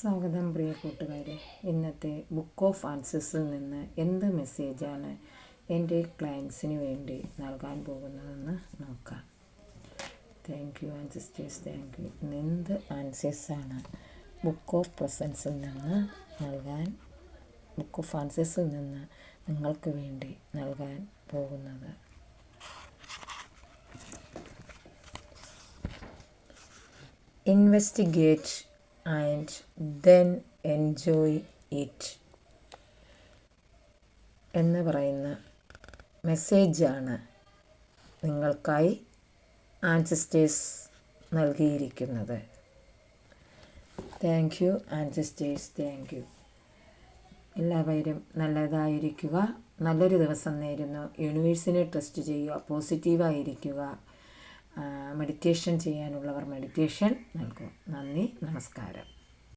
സ്വാഗതം പ്രിയ കൂട്ടുകാരെ. ഇന്നത്തെ ബുക്ക് ഓഫ് ആൻസേഴ്സിൽ നിന്ന് എന്ത് മെസ്സേജാണ് എന്റെ ക്ലയൻസിന് വേണ്ടി നൽകാൻ പോകുന്നതെന്ന് നോക്കാം. Thank you ancestors thank you എന്ത് ആൻസേഴ്സാണ് ബുക്ക് ഓഫ് പ്രസൻസിൽ നിന്ന് നൽകാൻ ബുക്ക് ഓഫ് ആൻസേഴ്സിൽ നിന്ന് നിങ്ങൾക്ക് വേണ്ടി നൽകാൻ പോകുന്നത്? Investigate and then enjoy it. എന്ന് പറയുന്ന മെസ്സേജാണ് നിങ്ങൾക്കായി ആൻസിസ്റ്റേഴ്സ് നൽകിയിരിക്കുന്നത്. Thank you ancestors thank you എല്ലാവരും നല്ലതായിരിക്കുക. നല്ലൊരു ദിവസം നേരുന്നു. യൂണിവേഴ്സിനെ ട്രസ്റ്റ് ചെയ്യുക. പോസിറ്റീവായിരിക്കുക മെഡിറ്റേഷൻ ചെയ്യാനുള്ളവർ മെഡിറ്റേഷൻ നൽകും. നന്ദി നമസ്കാരം.